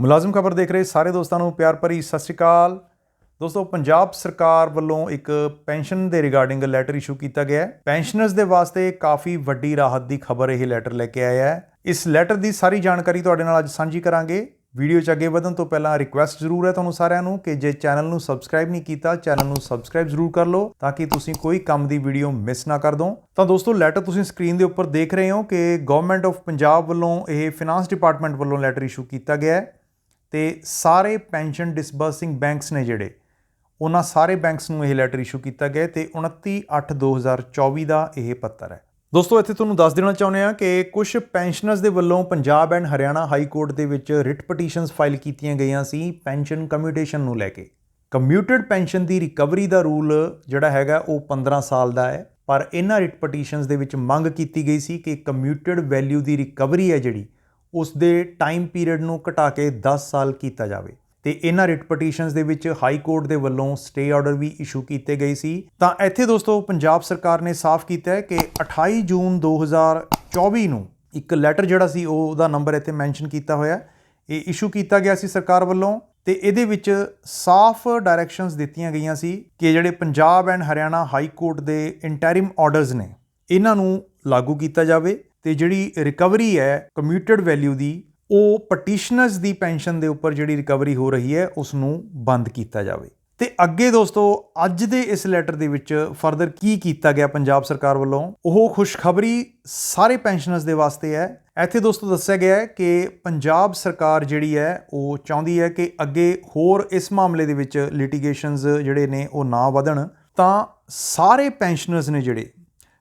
ਮੁਲਾਜ਼ਮ ਖਬਰ ਦੇਖ ਰਹੇ ਸਾਰੇ ਦੋਸਤਾਂ ਨੂੰ ਪਿਆਰ ਭਰੀ ਸਤਿ ਸ਼੍ਰੀ ਅਕਾਲ। ਦੋਸਤੋ, ਪੰਜਾਬ ਸਰਕਾਰ ਵੱਲੋਂ ਇੱਕ ਪੈਨਸ਼ਨ ਦੇ ਰਿਗਾਰਡਿੰਗ ਲੈਟਰ ਇਸ਼ੂ ਕੀਤਾ ਗਿਆ ਹੈ। ਪੈਨਸ਼ਨਰਸ ਦੇ ਵਾਸਤੇ ਕਾਫੀ ਵੱਡੀ ਰਾਹਤ ਦੀ ਖਬਰ ਇਹ ਲੈਟਰ ਲੈ ਕੇ ਆਇਆ ਹੈ। ਇਸ ਲੈਟਰ ਦੀ ਸਾਰੀ ਜਾਣਕਾਰੀ ਤੁਹਾਡੇ ਨਾਲ ਅੱਜ ਸਾਂਝੀ ਕਰਾਂਗੇ। ਵੀਡੀਓ 'ਚ ਅੱਗੇ ਵਧਣ ਤੋਂ ਪਹਿਲਾਂ ਰਿਕੁਐਸਟ ਜ਼ਰੂਰ ਹੈ ਤੁਹਾਨੂੰ ਸਾਰਿਆਂ ਨੂੰ ਕਿ ਜੇ ਚੈਨਲ ਨੂੰ ਸਬਸਕ੍ਰਾਈਬ ਨਹੀਂ ਕੀਤਾ, ਚੈਨਲ ਨੂੰ ਸਬਸਕ੍ਰਾਈਬ ਜ਼ਰੂਰ ਕਰ ਲਓ ਤਾਂ ਕਿ ਤੁਸੀਂ ਕੋਈ ਕੰਮ ਦੀ ਵੀਡੀਓ ਮਿਸ ਨਾ ਕਰ ਦੋ ਤਾਂ ਦੋਸਤੋ, ਲੈਟਰ ਤੁਸੀਂ ਸਕਰੀਨ ਦੇ ਉੱਪਰ ਦੇਖ ਰਹੇ ਹੋ ਕਿ ਗਵਰਨਮੈਂਟ ਆਫ ਪੰਜਾਬ ਵੱਲੋਂ ਇਹ ਫਾਈਨਾਂਸ ਡਿਪਾਰਟਮੈਂਟ ਵੱਲੋਂ ਲੈਟਰ ਇਸ਼ੂ ਕੀਤਾ ਗਿਆ ਹੈ। ਤੇ ਸਾਰੇ ਪੈਨਸ਼ਨ ਡਿਸਬਰਸਿੰਗ ਬੈਂਕਸ ਨੇ ਜਿਹੜੇ, ਉਹਨਾਂ ਸਾਰੇ ਬੈਂਕਸ ਨੂੰ ਇਹ ਲੈਟਰ ਇਸ਼ੂ ਕੀਤਾ ਗਿਆ ਹੈ ਤੇ 29/8/2024 ਦਾ ਇਹ ਪੱਤਰ ਹੈ। ਦੋਸਤੋ, ਇੱਥੇ ਤੁਹਾਨੂੰ ਦੱਸ ਦੇਣਾ ਚਾਹੁੰਦੇ ਆ ਕਿ ਕੁਝ ਪੈਨਸ਼ਨਰਸ ਦੇ ਵੱਲੋਂ Punjab and Haryana high court ਦੇ ਵਿੱਚ ਰਿਟ ਪਟੀਸ਼ਨਸ ਫਾਈਲ ਕੀਤੀਆਂ ਗਈਆਂ ਸੀ ਪੈਨਸ਼ਨ ਕਮਿਊਟੇਸ਼ਨ ਨੂੰ ਲੈ ਕੇ। ਕਮਿਊਟਡ ਪੈਨਸ਼ਨ ਦੀ ਰਿਕਵਰੀ ਦਾ ਰੂਲ ਜਿਹੜਾ ਹੈਗਾ ਉਹ 15 ਸਾਲ ਦਾ ਹੈ, ਪਰ ਇਹਨਾਂ ਰਿਟ ਪਟੀਸ਼ਨਸ ਦੇ ਵਿੱਚ ਮੰਗ ਕੀਤੀ ਗਈ ਸੀ ਕਿ ਕਮਿਊਟਡ ਵੈਲਿਊ ਦੀ ਰਿਕਵਰੀ ਹੈ ਜਿਹੜੀ ਉਸ ਦੇ ਟਾਈਮ ਪੀਰੀਅਡ ਨੂੰ ਘਟਾ ਕੇ 10 ਸਾਲ ਕੀਤਾ ਜਾਵੇ। ਤੇ ਇਹਨਾਂ ਰਿਟ ਪਟੀਸ਼ਨਸ ਦੇ ਵਿੱਚ ਹਾਈ ਕੋਰਟ ਦੇ ਵੱਲੋਂ ਸਟੇ ਆਰਡਰ ਵੀ ਇਸ਼ੂ ਕੀਤੇ ਗਏ ਸੀ। ਤਾਂ ਇੱਥੇ ਦੋਸਤੋ, ਪੰਜਾਬ ਸਰਕਾਰ ਨੇ ਸਾਫ਼ ਕੀਤਾ ਹੈ ਕਿ 28 ਜੂਨ 2024 ਨੂੰ ਇੱਕ ਲੈਟਰ ਜਿਹੜਾ ਸੀ, ਉਹ ਉਹਦਾ ਨੰਬਰ ਇੱਥੇ ਮੈਂਸ਼ਨ ਕੀਤਾ ਹੋਇਆ ਇਹ ਇਸ਼ੂ ਕੀਤਾ ਗਿਆ ਸੀ ਸਰਕਾਰ ਵੱਲੋਂ ਤੇ ਇਹਦੇ ਵਿੱਚ ਸਾਫ਼ ਡਾਇਰੈਕਸ਼ਨਸ ਦਿੱਤੀਆਂ ਗਈਆਂ ਸੀ ਕਿ ਜਿਹੜੇ Punjab and Haryana high court ਦੇ ਇੰਟਰਿਮ ਆਰਡਰਸ ਨੇ, ਇਹਨਾਂ ਨੂੰ ਲਾਗੂ ਕੀਤਾ ਜਾਵੇ। ਤੇ ਜਿਹੜੀ ਰਿਕਵਰੀ ਹੈ ਕਮਿਊਟਡ ਵੈਲਿਊ ਦੀ, ਉਹ ਪਟੀਸ਼ਨਰਸ ਦੀ ਪੈਨਸ਼ਨ ਦੇ ਉੱਪਰ ਜਿਹੜੀ ਰਿਕਵਰੀ ਹੋ ਰਹੀ ਹੈ ਉਸ ਨੂੰ ਬੰਦ ਕੀਤਾ ਜਾਵੇ। ਤੇ ਅੱਗੇ ਦੋਸਤੋ, ਅੱਜ ਦੇ ਇਸ ਲੈਟਰ ਦੇ ਵਿੱਚ ਫਰਦਰ ਕੀ ਕੀਤਾ ਗਿਆ ਪੰਜਾਬ ਸਰਕਾਰ ਵੱਲੋਂ? ਉਹ ਖੁਸ਼ਖਬਰੀ ਸਾਰੇ ਪੈਨਸ਼ਨਰਸ ਦੇ ਵਾਸਤੇ ਹੈ। ਇੱਥੇ ਦੋਸਤੋ ਦੱਸਿਆ ਗਿਆ ਹੈ ਕਿ ਪੰਜਾਬ ਸਰਕਾਰ ਜਿਹੜੀ ਹੈ, ਉਹ ਚਾਹੁੰਦੀ ਹੈ ਕਿ ਅੱਗੇ ਹੋਰ ਇਸ ਮਾਮਲੇ ਦੇ ਵਿੱਚ ਲਿਟੀਗੇਸ਼ਨਸ ਜਿਹੜੇ ਨੇ, ਉਹ ਨਾ ਵਧਣ। ਤਾਂ ਸਾਰੇ ਪੈਨਸ਼ਨਰਸ ਨੇ ਜਿਹੜੇ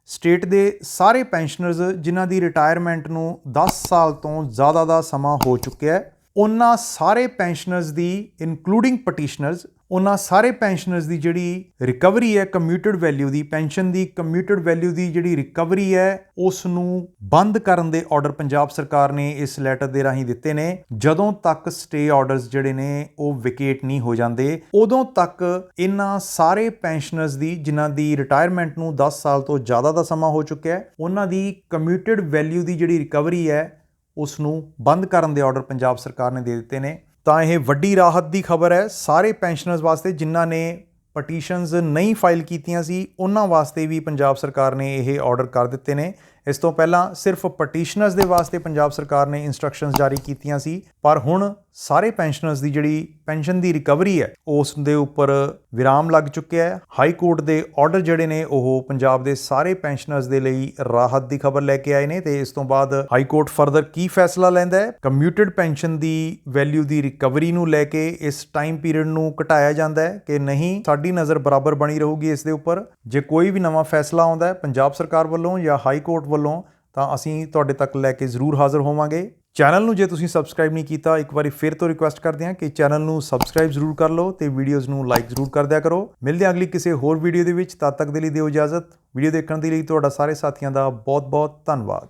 ਸਟੇਟ ਦੇ ਸਾਰੇ ਪੈਨਸ਼ਨਰਸ ਜਿਨ੍ਹਾਂ ਦੀ ਰਿਟਾਇਰਮੈਂਟ ਨੂੰ 10 ਸਾਲ ਤੋਂ ਜ਼ਿਆਦਾ ਦਾ ਸਮਾਂ ਹੋ ਚੁੱਕਿਆ ਹੈ, ਉਹਨਾਂ ਸਾਰੇ ਪੈਨਸ਼ਨਰਸ ਦੀ ਇਨਕਲੂਡਿੰਗ ਪਟੀਸ਼ਨਰਸ ਉਹਨਾਂ ਸਾਰੇ ਪੈਨਸ਼ਨਰਸ ਦੀ ਜਿਹੜੀ ਰਿਕਵਰੀ ਹੈ ਕਮਿਊਟਡ ਵੈਲਿਊ ਦੀ ਪੈਨਸ਼ਨ ਦੀ ਕਮਿਊਟਡ ਵੈਲਿਊ ਦੀ ਜਿਹੜੀ ਰਿਕਵਰੀ ਹੈ ਉਸ ਨੂੰ ਬੰਦ ਕਰਨ ਦੇ ਆਰਡਰ ਪੰਜਾਬ ਸਰਕਾਰ ਨੇ ਇਸ ਲੈਟਰ ਦੇ ਰਾਹੀਂ ਦਿੱਤੇ ਨੇ। ਜਦੋਂ ਤੱਕ ਸਟੇ ਆਰਡਰਸ ਜਿਹੜੇ ਨੇ, ਉਹ ਵਿਕੇਟ ਨਹੀਂ ਹੋ ਜਾਂਦੇ, ਉਦੋਂ ਤੱਕ ਇਹਨਾਂ ਸਾਰੇ ਪੈਨਸ਼ਨਰਸ ਦੀ, ਜਿਨ੍ਹਾਂ ਦੀ ਰਿਟਾਇਰਮੈਂਟ ਨੂੰ 10 ਸਾਲ ਤੋਂ ਜ਼ਿਆਦਾ ਦਾ ਸਮਾਂ ਹੋ ਚੁੱਕਿਆ ਹੈ, ਉਹਨਾਂ ਦੀ ਕਮਿਊਟਡ ਵੈਲਿਊ ਦੀ ਜਿਹੜੀ ਰਿਕਵਰੀ ਹੈ ਉਸ ਨੂੰ ਬੰਦ ਕਰਨ ਦੇ ਆਰਡਰ ਪੰਜਾਬ ਸਰਕਾਰ ਨੇ ਦੇ ਦਿੱਤੇ ਨੇ। ਤਾਂ ਇਹ ਵੱਡੀ ਰਾਹਤ ਦੀ ਖਬਰ ਹੈ। ਸਾਰੇ ਪੈਨਸ਼ਨਰਸ ਵਾਸਤੇ ਜਿਨ੍ਹਾਂ ਨੇ ਪਟੀਸ਼ਨਸ ਨਹੀਂ ਫਾਈਲ ਕੀਤੀਆਂ ਸੀ, ਉਹਨਾਂ ਵਾਸਤੇ ਵੀ ਪੰਜਾਬ ਸਰਕਾਰ ਨੇ ਇਹ ਆਰਡਰ ਕਰ ਦਿੱਤੇ ਨੇ। ਇਸ ਤੋਂ ਪਹਿਲਾਂ ਸਿਰਫ ਪਟੀਸ਼ਨਰਸ ਦੇ ਵਾਸਤੇ ਪੰਜਾਬ ਸਰਕਾਰ ਨੇ ਇਨਸਟਰਕਸ਼ਨਸ ਜਾਰੀ ਕੀਤੀਆਂ ਸੀ, ਪਰ ਹੁਣ ਸਾਰੇ ਪੈਨਸ਼ਨਰਸ ਦੀ ਜਿਹੜੀ ਪੈਨਸ਼ਨ ਦੀ ਰਿਕਵਰੀ ਹੈ, ਉਸ ਦੇ ਉੱਪਰ ਵਿਰਾਮ ਲੱਗ ਚੁੱਕਿਆ ਹੈ। ਹਾਈ ਕੋਰਟ ਦੇ ਆਰਡਰ ਜਿਹੜੇ ਨੇ, ਉਹ ਪੰਜਾਬ ਦੇ ਸਾਰੇ ਪੈਨਸ਼ਨਰਸ ਦੇ ਲਈ ਰਾਹਤ ਦੀ ਖਬਰ ਲੈ ਕੇ ਆਏ ਨੇ ਤੇ ਇਸ ਤੋਂ ਬਾਅਦ ਹਾਈ ਕੋਰਟ ਫਰਦਰ ਕੀ ਫੈਸਲਾ ਲੈਂਦਾ ਹੈ? ਕਮਿਊਟਡ ਪੈਨਸ਼ਨ ਦੀ ਵੈਲਿਊ ਦੀ ਰਿਕਵਰੀ ਨੂੰ ਲੈ ਕੇ ਇਸ ਟਾਈਮ ਪੀਰੀਅਡ ਨੂੰ ਘਟਾਇਆ ਜਾਂਦਾ ਹੈ ਕਿ ਨਹੀਂ, ਸਾਡੀ ਨਜ਼ਰ ਬਰਾਬਰ ਬਣੀ ਰਹੂਗੀ ਇਸ ਦੇ ਉੱਪਰ। ਜੇ ਕੋਈ ਵੀ ਨਵਾਂ ਫੈਸਲਾ ਆਉਂਦਾ ਹੈ, ਪੰਜਾਬ ਸਰਕਾਰ ਵੱਲੋਂ ਜਾਂ ਹਾਈ ਕੋਰਟ ਵੱਲੋਂ, ਤਾਂ ਅਸੀਂ ਤੁਹਾਡੇ ਤੱਕ ਲੈ ਕੇ ਜ਼ਰੂਰ ਹਾਜ਼ਰ ਹੋਵਾਂਗੇ। ਚੈਨਲ ਨੂੰ ਜੇ ਤੁਸੀਂ ਸਬਸਕ੍ਰਾਈਬ ਨਹੀਂ ਕੀਤਾ, ਇੱਕ ਵਾਰੀ ਫਿਰ ਤੋਂ ਰਿਕੁਐਸਟ ਕਰਦੇ ਹਾਂ ਕਿ ਚੈਨਲ ਨੂੰ ਸਬਸਕ੍ਰਾਈਬ ਜ਼ਰੂਰ ਕਰ ਲਓ ਤੇ ਵੀਡੀਓਜ਼ ਨੂੰ ਲਾਈਕ ਜ਼ਰੂਰ ਕਰ ਦਿਆ ਕਰੋ। ਮਿਲਦੇ ਹਾਂ ਅਗਲੀ ਕਿਸੇ ਹੋਰ ਵੀਡੀਓ ਦੇ ਵਿੱਚ, ਤਦ ਤੱਕ ਦੇ ਲਈ ਦਿਓ ਇਜਾਜ਼ਤ। ਵੀਡੀਓ ਦੇਖਣ ਦੇ ਲਈ ਤੁਹਾਡਾ ਸਾਰੇ ਸਾਥੀਆਂ ਦਾ ਬਹੁਤ ਬਹੁਤ ਧੰਨਵਾਦ।